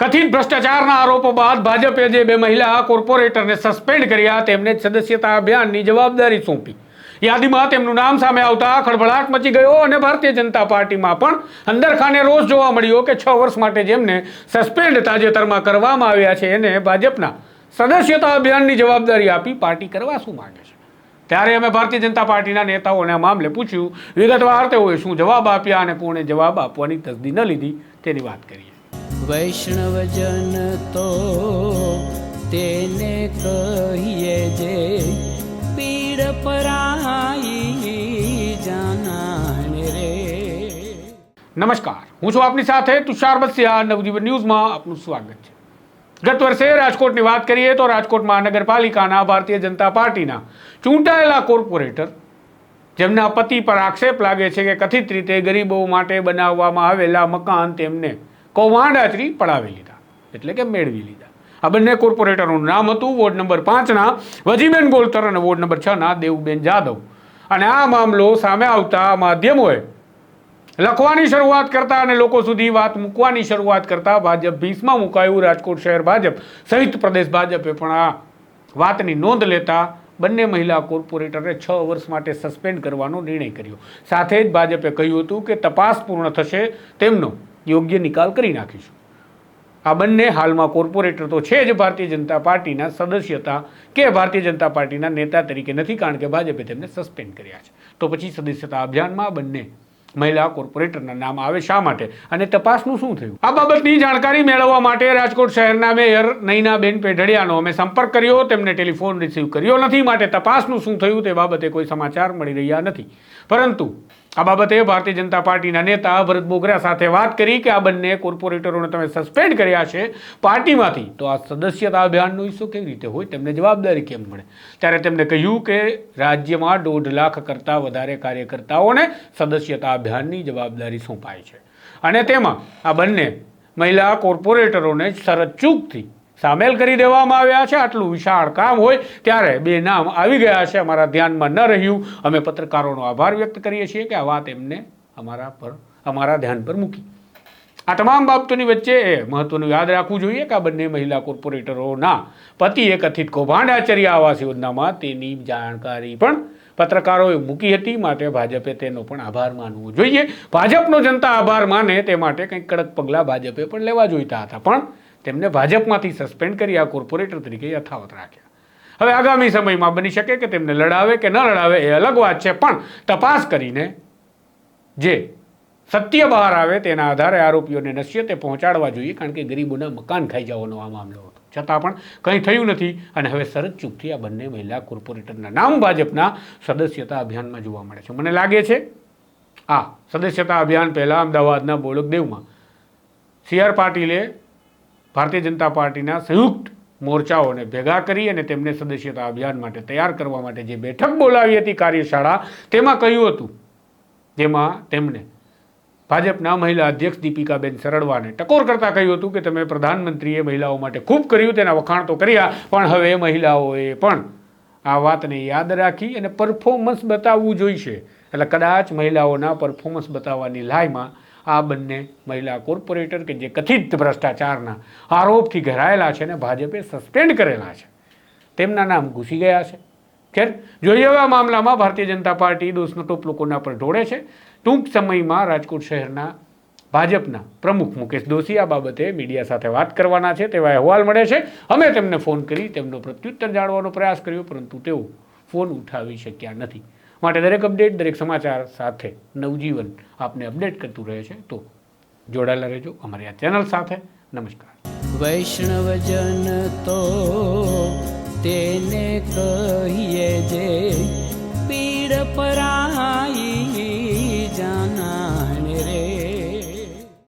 કથિત ભ્રષ્ટાચારના આરોપો બાદ ભાજપે જે બે મહિલા કોર્પોરેટરને સસ્પેન્ડ કર્યા, તેમને સદસ્યતા અભિયાનની જવાબદારી સોંપી. યાદીમાં તેમનું નામ સામે આવતા ખળભળાટ મચી ગયો અને ભારતીય જનતા પાર્ટીમાં પણ અંદરખાને રોષ જોવા મળ્યો કે છ વર્ષ માટે જેમને સસ્પેન્ડ તાજેતરમાં કરવામાં આવ્યા છે, એને ભાજપના સદસ્યતા અભિયાનની જવાબદારી આપી પાર્ટી કરવા શું માંગે છે? ત્યારે અમે ભારતીય જનતા પાર્ટીના નેતાઓને આ મામલે પૂછ્યું. વિગતવાર તેઓએ શું જવાબ આપ્યા અને કોણે જવાબ આપવાની તસદી ન લીધી તેની વાત કરીએ. વૈષ્ણવજન તો તેને કહીએ જે પીડ પરાઈ જાનાને રે. નમસ્કાર. હું છું આપની સાથે તુષાર બસિયા. નવજીવન ન્યૂઝમાં આપનું સ્વાગત છે. ગત વર્ષે રાજકોટની વાત કરીએ તો રાજકોટ મહાનગરપાલિકાના ભારતીય જનતા પાર્ટીના ચૂંટાયેલા કોર્પોરેટર, જેમના પતિ પર આક્ષેપ લાગે છે કે કથિત રીતે ગરીબો માટે બનાવવામાં આવેલા મકાન તેમને કૌભાંડ આચરી પડાવી લીધા, એટલે કે મેળવી લીધા. આ બંને કોર્પોરેટરનું નામ હતું, વોર્ડ નંબર પાંચના, વજીબેન ગોલતર અને વોર્ડ નંબર છના, દેવુબેન જાદવ. અને આ મામલો સામે આવતા માધ્યમોએ લખવાની શરૂઆત કરતા અને લોકો સુધી વાત મૂકવાની શરૂઆત કરતા ભાજપ ભીસમાં મુકાયું, રાજકોટ શહેર ભાજપ સહિત પ્રદેશ ભાજપે પણ આ વાતની નોંધ લેતા બંને મહિલા કોર્પોરેટરને છ વર્ષ માટે સસ્પેન્ડ કરવાનો નિર્ણય કર્યો. સાથે જ ભાજપે કહ્યું હતું કે તપાસ પૂર્ણ થશે તેમનો યોગ્ય નિકાલ કરી નાખીશું. આ બંને હાલમાં કોર્પોરેટર તો છે જ ભારતીય જનતા પાર્ટીના સદસ્યતા કે ભારતીય જનતા પાર્ટીના નેતા તરીકે નથી, કારણ કે ભાજપે તેમને સસ્પેન્ડ કર્યા છે. તો પછી સદસ્યતા અભિયાનમાં બંને મહિલા કોર્પોરેટરના નામ આવે શા માટે? અને તપાસનું શું થયું? આ બાબતની જાણકારી મેળવવા માટે રાજકોટ શહેરના મેયર નૈનાબેન પેઢડિયાનો અમે સંપર્ક કર્યો, તેમને ટેલિફોન રિસીવ કર્યો નથી. માટે તપાસનું શું થયું તે બાબતે કોઈ સમાચાર મળી રહ્યા નથી. પરંતુ આ બાબતે ભારતીય જનતા પાર્ટીના નેતા ભરત બોગરા સાથે વાત કરી કે આ બંને કોર્પોરેટરોને તમે સસ્પેન્ડ કર્યા છે પાર્ટીમાંથી. તો આ સદસ્યતા અભિયાનનો હિસ્સો કેવી રીતે હોય તેમને જવાબદારી કેમ મળે? ત્યારે તેમણે કહ્યું કે રાજ્યમાં દોઢ લાખ કરતાં વધારે કાર્યકર્તાઓને સદસ્યતા અભિયાનની જવાબદારી સોંપાય છે. અને તેમાં આ બંને મહિલા કોર્પોરેટરોને સરચૂકથી ચૂકથી સામેલ કરી દેવામાં આવ્યા છે. આટલું વિશાળ કામ હોય ત્યારે બે નામ આવી ગયા છે. અમારા ધ્યાનમાં ન રહ્યું. અમે પત્રકારોનો આભાર વ્યક્ત કરીએ છીએ કે આ વાત એમને અમારા પર, અમારા ધ્યાન પર મૂકી. આ તમામ બાબતોની વચ્ચે એ મહત્વનું યાદ રાખવું જોઈએ કે આ બંને મહિલા કોર્પોરેટરોના પતિએ કથિત કૌભાંડ આચર્યા આવાસ યોજનામાં તેની જાણકારી પણ પત્રકારોએ મૂકી હતી. માટે ભાજપે તેનો પણ આભાર માનવો જોઈએ. ભાજપનો જનતા આભાર માને તે માટે કંઈક કડક પગલાં ભાજપે પણ લેવા જોઈતા હતા. પણ તેમને ભાજપમાંથી સસ્પેન્ડ કરી આ કોર્પોરેટર તરીકે યથાવત રાખ્યા. હવે આગામી સમયમાં બની શકે કે તેમને લડાવે કે ન લડાવે એ અલગ વાત છે, પણ તપાસ કરીને જે સત્ય બહાર આવે તેના આધારે આરોપીઓને નશ્યતે પહોંચાડવા જોઈએ, કારણ કે ગરીબોના મકાન ખાઈ જવાનો આ મામલો હતો. છતાં પણ કંઈ થયું નથી અને હવે સરત ચૂકથી આ બંને મહિલા કોર્પોરેટરના નામ ભાજપના સદસ્યતા અભિયાનમાં જોવા મળે છે. મને લાગે છે, આ સદસ્યતા અભિયાન પહેલાં અમદાવાદના બોળકદેવમાં સી આર પાટીલે ભારતીય જનતા પાર્ટીના સંયુક્ત મોરચાઓને ભેગા કરી અને તેમને સદસ્યતા અભિયાન માટે તૈયાર કરવા માટે જે બેઠક બોલાવી હતી કાર્યશાળા, તેમાં કહ્યું હતું, જેમાં તેમણે ભાજપના મહિલા અધ્યક્ષ દીપિકાબેન સરળવાને ટકોર કરતા કહ્યું હતું કે તમે પ્રધાનમંત્રીએ મહિલાઓ માટે ખૂબ કર્યું, તેના વખાણ તો કર્યા, પણ હવે મહિલાઓએ પણ આ વાતને યાદ રાખી અને પરફોર્મન્સ બતાવવું જોઈશે. એટલે કદાચ મહિલાઓના પરફોર્મન્સ બતાવવાની લાયમાં આ બંને મહિલા કોર્પોરેટર કે જે કથિત ભ્રષ્ટાચારના આરોપથી ઘેરાયેલા છે ને ભાજપે સસ્પેન્ડ કરેલા છે. તેમના નામ ઘૂસી ગયા છે. ખેર, જોઈએ એવા મામલામાં ભારતીય જનતા પાર્ટી દોષનો ટોપ લોકોના પર ઢોળે છે. ટૂંક સમયમાં રાજકોટ શહેરના ભાજપના પ્રમુખ મુકેશ દોશી આ બાબતે મીડિયા સાથે વાત કરવાના છે. તેવા અહેવાલ મળે છે. અમે તેમને ફોન કરી તેમનો પ્રત્યુત્તર જાણવાનો પ્રયાસ કર્યો, પરંતુ તેઓ ફોન ઉઠાવી શક્યા નથી. માટે દરેક અપડેટ, દરેક સમાચાર સાથે નવજીવન આપને અપડેટ કરતું રહે છે, તો જોડાયેલા રહેજો અમારી આ ચેનલ સાથે. નમસ્કાર. વૈષ્ણવજન તો તેને કહીએ જે પીડ પરાઈ